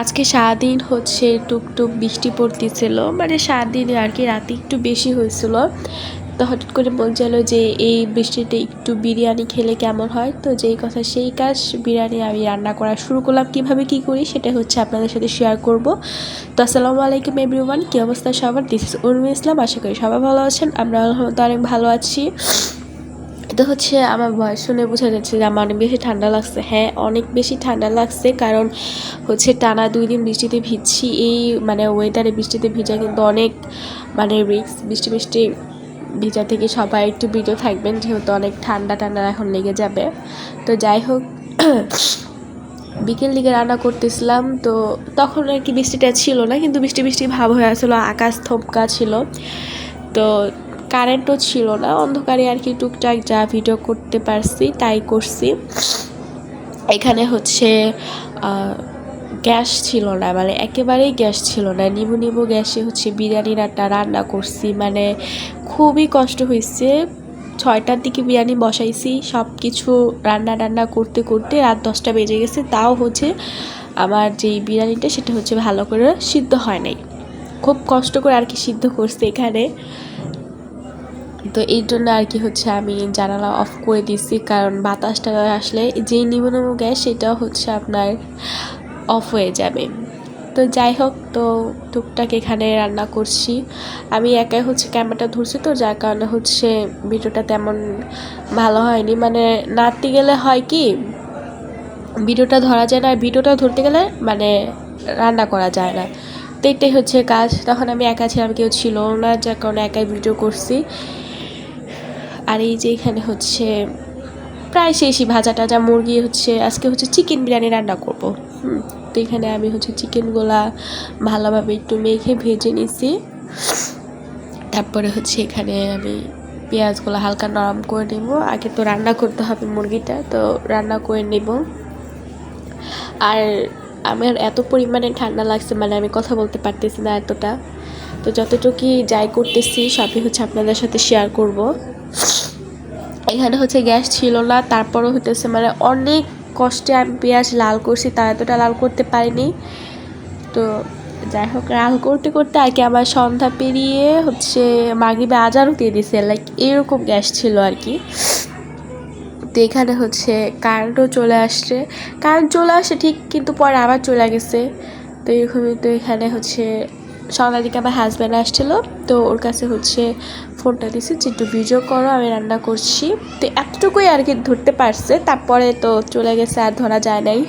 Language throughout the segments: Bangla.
আজকে সারাদিন হচ্ছে টুকটুক বৃষ্টি পড়তেছিল। মানে সারাদিন আর কি রাতে একটু বেশি হয়েছিল। তো হঠাৎ করে চাইলো যে এই বৃষ্টিতে একটু বিরিয়ানি খেলে কেমন হয়? তো যেই কথা সেই কাজ, বিরিয়ানি আমি রান্না করা শুরু করলাম। কীভাবে কি করি সেটা হচ্ছে আপনাদের সাথে শেয়ার করব। তো আসসালামু আলাইকুম এভরিওয়ান কী অবস্থা সবার? দিস ইস উর্মি ইসলাম আশা করি সবাই ভালো আছেন। আমরা অনেক ভালো আছি। এটা হচ্ছে, আমার ভয়েস শুনে বোঝা যাচ্ছে যে আমার অনেক বেশি ঠান্ডা লাগছে। হ্যাঁ অনেক বেশি ঠান্ডা লাগছে কারণ হচ্ছে টানা দুই দিন বৃষ্টিতে ভিজছি। এই মানে ওয়েদারে বৃষ্টিতে ভিজা কিন্তু অনেক মানে রিক্স বৃষ্টি বৃষ্টি ভিজা থেকে সবাই একটু বিরত থাকবেন, যেহেতু অনেক ঠান্ডা ঠান্ডা এখন লেগে যাবে। তো যাই হোক, বিকেল দিকে রান্না করতেছিলাম, তো তখন আর কি বৃষ্টিটা ছিল না, কিন্তু বৃষ্টি বৃষ্টি ভাব হয়ে আসলো, আকাশ থমকা ছিল। তো কারেন্টও ছিল না, অন্ধকারে আর কি টুকটাক যা ভিডিও করতে পারছি তাই করছি। এখানে হচ্ছে গ্যাস ছিল না মানে একেবারেই গ্যাস ছিল না নিবু নিবু গ্যাসে হচ্ছে বিরিয়ানি রান্না রান্না করছি মানে খুবই কষ্ট হয়েছে। ছয়টার দিকে বিরিয়ানি বসাইছি সব কিছু রান্না টান্না করতে করতে রাত দশটা বেজে গেছে, তাও হচ্ছে আমার যেই বিরিয়ানিটা সেটা হচ্ছে ভালো করে সিদ্ধ হয় নাই। খুব কষ্ট করে আর কি সিদ্ধ করছে এখানে। তো এই জন্য আর কি হচ্ছে আমি জানালা অফ করে দিচ্ছি কারণ বাতাসটা আসলে যেই নিম্নম গ্যাস সেটা হচ্ছে আপনার অফ হয়ে যাবে। তো যাই হোক, তো টুকটাক এখানে রান্না করছি। আমি একাই হচ্ছে ক্যামেরাটা ধরছি তো, যার কারণে হচ্ছে ভিডিওটা তেমন ভালো হয়নি। মানে নাড়তে গেলে হয় কি, ভিডিওটা ধরা যায় না, আর ভিডিওটা ধরতে গেলে মানে রান্না করা যায় না। তো এটাই হচ্ছে কাজ। তখন আমি একা ছিলাম, কেউ ছিল না, যার কারণে একাই ভিডিও করছি। আর এই যে এখানে হচ্ছে প্রায় শেষই ভাজা টাজা মুরগি হচ্ছে, আজকে হচ্ছে চিকেন বিরিয়ানি রান্না করব। তো এখানে আমি হচ্ছে চিকেনগুলা ভালোভাবে একটু মেখে ভেজে নিছি। তারপরে হচ্ছে এখানে আমি পেঁয়াজগুলো হালকা নরম করে নেব। আগে তো রান্না করতে হবে মুরগিটা, তো রান্না করে নেব। আর আমার এত পরিমাণে ঠান্ডা লাগছে মানে আমি কথা বলতে পারতেছি না এতটা। তো যতটুকুই যাই করতেছি, সবই হচ্ছে আপনাদের সাথে শেয়ার করব। এখানে হচ্ছে গ্যাস ছিল না, তারপরও হতেছে মানে অনেক কষ্টে আমি পেঁয়াজ লাল করছি তা এতটা লাল করতে পারিনি। তো যাই হোক, লাল করতে করতে আর কি আমার সন্ধ্যা পেরিয়ে হচ্ছে মাগিবে আজারও দিয়ে দিছে লাইক এরকম গ্যাস ছিল আর কি। তো এখানে হচ্ছে কারেন্টও চলে আসছে কারেন্ট চলে আসে ঠিক কিন্তু পরে আবার চলে গেছে। তো এরকমই তো এখানে হচ্ছে সকালের দিকে আমার হাজব্যান্ড আসছিল, তো ওর কাছে হচ্ছে ফোনটা দিছি যে একটু ভিডিও করো, আমি রান্না করছি। তো এতটুকুই আর কি ধরতে পারছে, তারপরে তো চলে গেছে আর ধরা যায় নাই।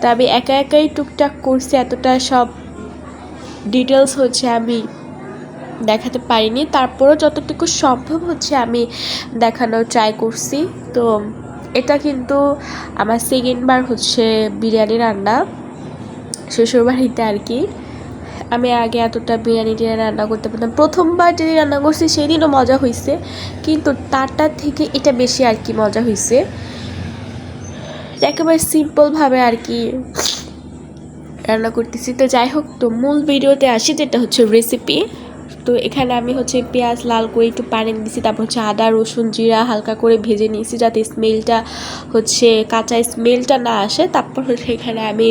তো আমি একা একাই টুকটাক করছি, এতটা সব ডিটেলস হচ্ছে আমি দেখাতে পারিনি। তারপরও যতটুকু সম্ভব হচ্ছে আমি দেখানোর ট্রাই করছি। তো এটা কিন্তু আমার সেকেন্ডবার হচ্ছে বিরিয়ানি রান্না, শ্বশুরবাড়িতে আর কি। আমি আগে এতটা বিরিয়ানি টিরিয়ানি রান্না করতে পারতাম। প্রথমবার যেদিন রান্না করছি, সেদিনও মজা হয়েছে কিন্তু তারটার থেকে এটা বেশি আর কি মজা হয়েছে একেবারে সিম্পলভাবে আর কি রান্না করতেছি। তো যাই হোক, তো মূল ভিডিওতে আসি, যেটা হচ্ছে রেসিপি তো এখানে আমি হচ্ছে পেঁয়াজ, লাল করে একটু পানি দিয়েছি, তারপর হচ্ছে আদা, রসুন, জিরা হালকা করে ভেজে নিয়েছি যাতে স্মেলটা হচ্ছে কাঁচা স্মেলটা না আসে। তারপর হচ্ছে এখানে আমি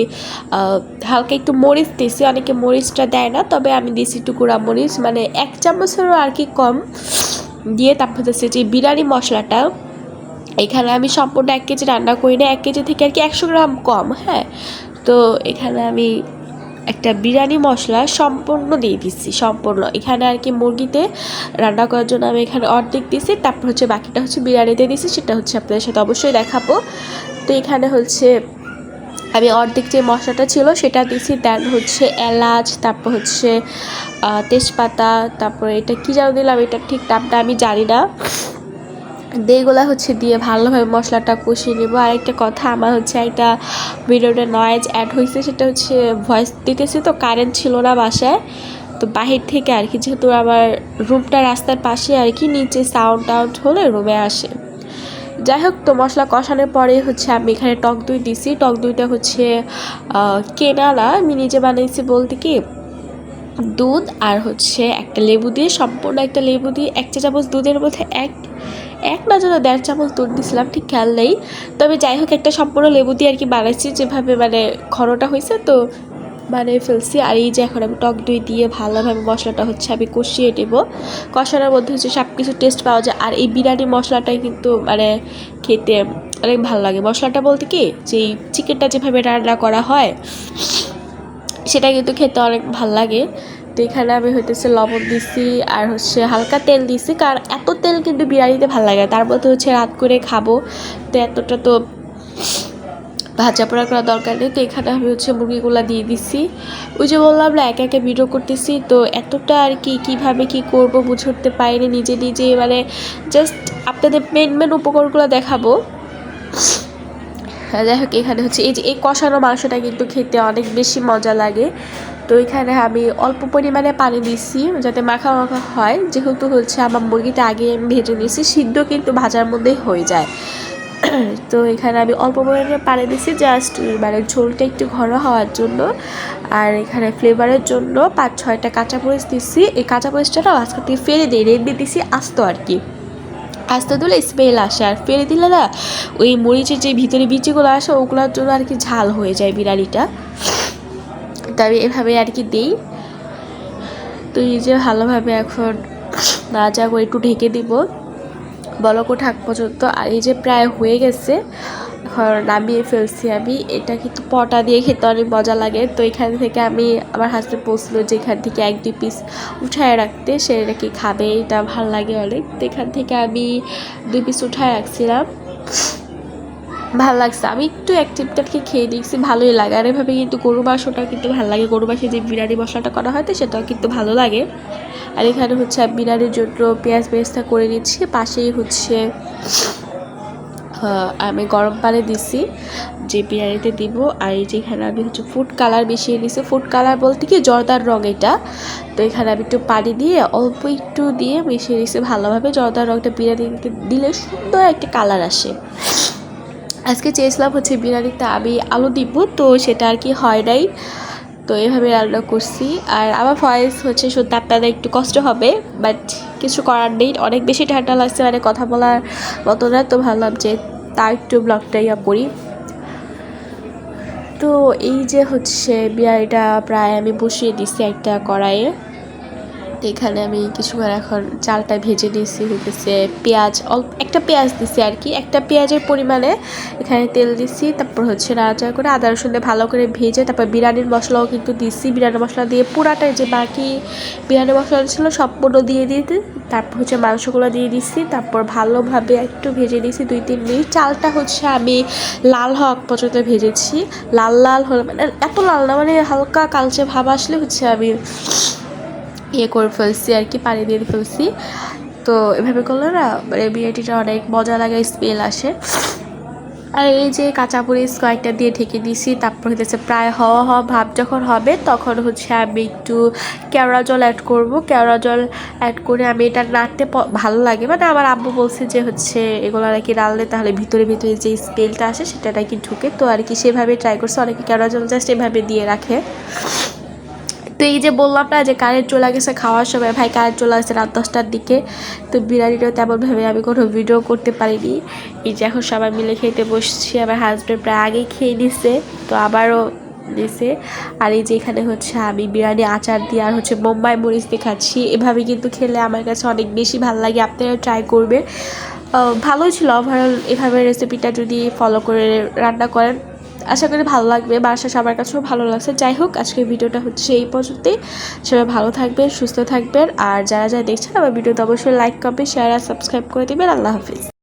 হালকা একটু মরিচ দিয়েছি। অনেকে মরিচটা দেয় না, তবে আমি দিয়েছি টুকুরা মরিচ মানে এক চামচেরও আর কি কম। দিয়ে তারপর হচ্ছে যে বিরিয়ানি মশলাটা, এখানে আমি সম্পূর্ণ এক কেজি রান্না করি না, এক কেজি থেকে আর কি একশো গ্রাম কম হ্যাঁ। তো এখানে আমি একটা বিরিয়ানি মশলা সম্পূর্ণ দিয়ে দিচ্ছি, সম্পূর্ণ। এখানে আর কি মুরগিতে রান্না করার জন্য আমি এখানে অর্ধেক দিয়েছি, তারপর হচ্ছে বাকিটা হচ্ছে বিরিয়ানিতে দিয়েছি, সেটা হচ্ছে আপনাদের সাথে অবশ্যই দেখাবো। তো এখানে হচ্ছে আমি অর্ধেক যে মশলাটা ছিল সেটা দিয়েছি, দেন হচ্ছে এলাচ, তারপর হচ্ছে তেজপাতা, তারপরে এটা কী যেন দিলাম, এটা ঠিক নামটা আমি জানি না। এগুলো হচ্ছে দিয়ে ভালোভাবে মশলাটা কষিয়ে নেব। আর একটা কথা, আমার হচ্ছে একটা ভিডিওটা নয়েজ অ্যাড হয়েছে সেটা হচ্ছে ভয়েস দিতেছি তো কারেন্ট ছিল না বাসায়। তো বাহির থেকে আর কি, যেহেতু আমার রুমটা রাস্তার পাশে আর কি, নিচে সাউন্ড টাউন্ড হলে রুমে আসে। যাই হোক, তো মশলা কষানোর পরে হচ্ছে আমি এখানে টক দই দিছি। টক দইটা হচ্ছে কেনা না, আমি নিজে বানিয়েছি বলতে কি দুধ আর হচ্ছে একটা লেবু দিয়ে, সম্পূর্ণ একটা লেবু দিয়ে এক চা চামচ দুধের মধ্যে এক এক না যেন দেড় চামচ দুধ দিছিলাম, ঠিক খেয়াল নেই। তবে যাই হোক, একটা সম্পূর্ণ লেবু দিয়ে আর কি বানাইছি, যেভাবে মানে ঘনটা হয়েছে তো বানিয়ে ফেলছি। আর এই যে এখন আমি টক দই দিয়ে ভালোভাবে মশলাটা হচ্ছে আমি কষিয়ে নেব। কষানোর মধ্যে হচ্ছে সব কিছু টেস্ট পাওয়া যায়। আর এই বিরিয়ানি মশলাটাই কিন্তু মানে খেতে অনেক ভালো লাগে। মশলাটা বলতে কি? যে চিকেনটা যেভাবে রান্না করা হয় সেটা কিন্তু খেতে অনেক ভালো লাগে। তো এখানে আমি হইতেছে লবণ দিছি আর হচ্ছে হালকা তেল দিছি, কারণ এত তেল কিন্তু বিরিয়ানিতে ভালো লাগে তার মধ্যে হচ্ছে রাত করে খাব। তো এতটা তো ভাজা পোড়া করা দরকার নেই। তো এখানে আমি হচ্ছে মুরগিগুলো দিয়ে দিছি। ওই যে বললাম না, একা একা ভিডিও করতেছি। তো এতটা আর কি, কীভাবে কি করব বুঝে উঠতে পারিনি। নিজে নিজে মানে জাস্ট আপনাদের মেন মেন উপকরণগুলো দেখাবো। যাই হোক, এখানে হচ্ছে এই যে এই কষানো মাংসটা কিন্তু খেতে অনেক বেশি মজা লাগে। তো এখানে আমি অল্প পরিমাণে পানি দিচ্ছি যাতে মাখা মাখা হয়। যেহেতু হচ্ছে আমার মুরগিটা আগে আমি ভেজে নিয়েছি, সিদ্ধ কিন্তু ভাজার মধ্যেই হয়ে যায়। তো এখানে আমি অল্প পরিমাণে পানি দিচ্ছি জাস্ট মানে ঝোলটা একটু ঘন হওয়ার জন্য। আর এখানে ফ্লেভারের জন্য পাঁচ ছয়টা কাঁচা কাঁচামরিচ দিচ্ছি এই কাঁচামরিচটা না আজকে ফেলে দিই রেডি দিচ্ছি আস্ত আর কি। আস্তে দিলে স্মেল আসে আর ফেলে দিলে না, ওই মরিচের যে ভিতরে বিচিগুলো আসে, ওগুলোর জন্য আর কি ঝাল হয়ে যায় বিরিয়ানিটা তবে এভাবে আর কি দিই। তো এই যে ভালোভাবে এখন যা করে একটু ঢেকে দিব। বলকো ঠাক পর্যন্ত, আর এই যে প্রায় হয়ে গেছে নামিয়ে ফেলছি আমি। এটা কিন্তু পটা দিয়ে খেতে অনেক মজা লাগে। তো এখান থেকে আমি আমার হাজব্যান্ড বলছিল যে এখান থেকে এক দুই পিস উঠায় রাখতে। সে নাকি খাবে, এটা ভালো লাগে অনেক। তো এখান থেকে আমি দুই পিস উঠায় রাখছিলাম। ভালো লাগছে। আমি একটু এক টিপটাকে খেয়ে দেখছি ভালোই লাগে। আর এভাবে কিন্তু গরু মাংসটা কিন্তু ভালো লাগে। গরু মাংসের যে বিরিয়ানি মশলাটা করা হয় তো, সেটাও কিন্তু ভালো লাগে। আর এখানে হচ্ছে বিরিয়ানির জন্য পেঁয়াজ বেরেস্তা করে নিচ্ছি। পাশেই হচ্ছে আমি গরম পানি দিছি, যে বিরিয়ানিতে দিব, আর এই যে এখানে আমি হচ্ছে ফুড কালার মিশিয়ে নিছি। ফুড কালার বলতে কি জর্দার রং এটা। তো এখানে আমি একটু পানি দিয়ে অল্প একটু দিয়ে মিশিয়ে নিছি ভালোভাবে। জর্দার রংটা বিরিয়ানিতে দিলে সুন্দর একটা কালার আসে। আজকে চেয়েছিলাম হচ্ছে বিরিয়ানিতে আমি আলু দিব, তো সেটা আর কি হয় নাই। তো এভাবে রান্না করছি। আর আমার ভয়েস হচ্ছে সত্যি আপনাদের একটু কষ্ট হবে বাট কিছু করার নেই। অনেক বেশি ঠান্ডা লাগছে মানে কথা বলার মতো না। তো ভাবলাম যে তার একটু ব্লগটা ইয়া করি। তো এই যে হচ্ছে বিয়ারিটা প্রায় আমি বসিয়ে দিছি একটা কড়াইয়ে। এখানে আমি কিছুক্ষণ এখন চালটা ভেজে দিয়েছি হইতেছে পেঁয়াজ, অল্প একটা পেঁয়াজ দিছি আর কি। একটা পেঁয়াজের পরিমাণে এখানে তেল দিচ্ছি তারপর হচ্ছে নাড়াচাড়া করে আদা, রসুন দিয়ে ভালো করে ভেজে তারপর বিরিয়ানির মশলাও কিন্তু দিছি। বিরিয়ানি মশলা দিয়ে পুরাটাই যে বাকি বিরিয়ানি মশলা ছিল সম্পূর্ণ দিয়ে দিতে, তারপর হচ্ছে মাংসগুলো দিয়ে দিছি, তারপর ভালোভাবে একটু ভেজে দিয়েছি দুই, তিন মিনিট। চালটা হচ্ছে আমি লাল হওয়া পর্যন্ত ভেজেছি। লাল লাল হলে মানে এত লাল না মানে হালকা কালচে ভাব আসলে হচ্ছে আমি ইয়ে করে ফেলছি আর কি, পানি দিয়ে ফেলছি। তো এভাবে করলে না মানে বিরিয়ানিটা অনেক মজা লাগে স্মেল আসে। আর এই যে কাঁচা কাঁচামরিচ কয়েকটা দিয়ে ঢেকে দিয়েছি, তারপর হচ্ছে প্রায় হওয়া হওয়া ভাব যখন হবে, তখন হচ্ছে আমি একটু কেওড়া জল অ্যাড করব। কেওড়া জল অ্যাড করে আমি এটা নাড়তে ভালো লাগে। মানে আমার আব্বু বলছে যে হচ্ছে এগুলো নাকি রাঁধলে তাহলে ভিতরে ভিতরে যে স্মেলটা আসে, সেটা নাকি ঢুকে। তো আর কি সেভাবে ট্রাই করছে, অনেকে কেওড়া জল জাস্ট এভাবে দিয়ে রাখে। তো এই যে বললাম না যে কারেন্ট চলে গেছে খাওয়ার সময়, ভাই কারেন্ট চলে আসছে রাত দশটার দিকে। তো বিরিয়ানিটাও তেমনভাবে আমি কোনো ভিডিও করতে পারিনি। এই যে এখন সবাই মিলে খেতে বসছি, আমার হাজব্যান্ড প্রায় আগেই খেয়ে নিছে, তো আবারও দিছে আর এই যে এখানে হচ্ছে আমি বিরিয়ানি আচার দিয়ে আর হচ্ছে বোম্বাই মরিচ দিয়ে খাচ্ছি। এভাবে কিন্তু খেলে আমার কাছে অনেক বেশি ভালো লাগে, আপনারাও ট্রাই করবেন। ভালোই ছিল ওভারঅল এভাবে রেসিপিটা যদি ফলো করে রান্না করেন। আশা করি ভালো লাগবে বাসা সবার কাছেও ভালো লাগছে। যাই হোক, আজকের ভিডিওটা হচ্ছে এই পর্যন্তই। সবাই ভালো থাকবেন, সুস্থ থাকবেন। আর যারা যারা দেখছেন আমার ভিডিওতে অবশ্যই লাইক কমেন্ট শেয়ার আর সাবস্ক্রাইব করে দেবেন। আল্লাহ হাফিজ।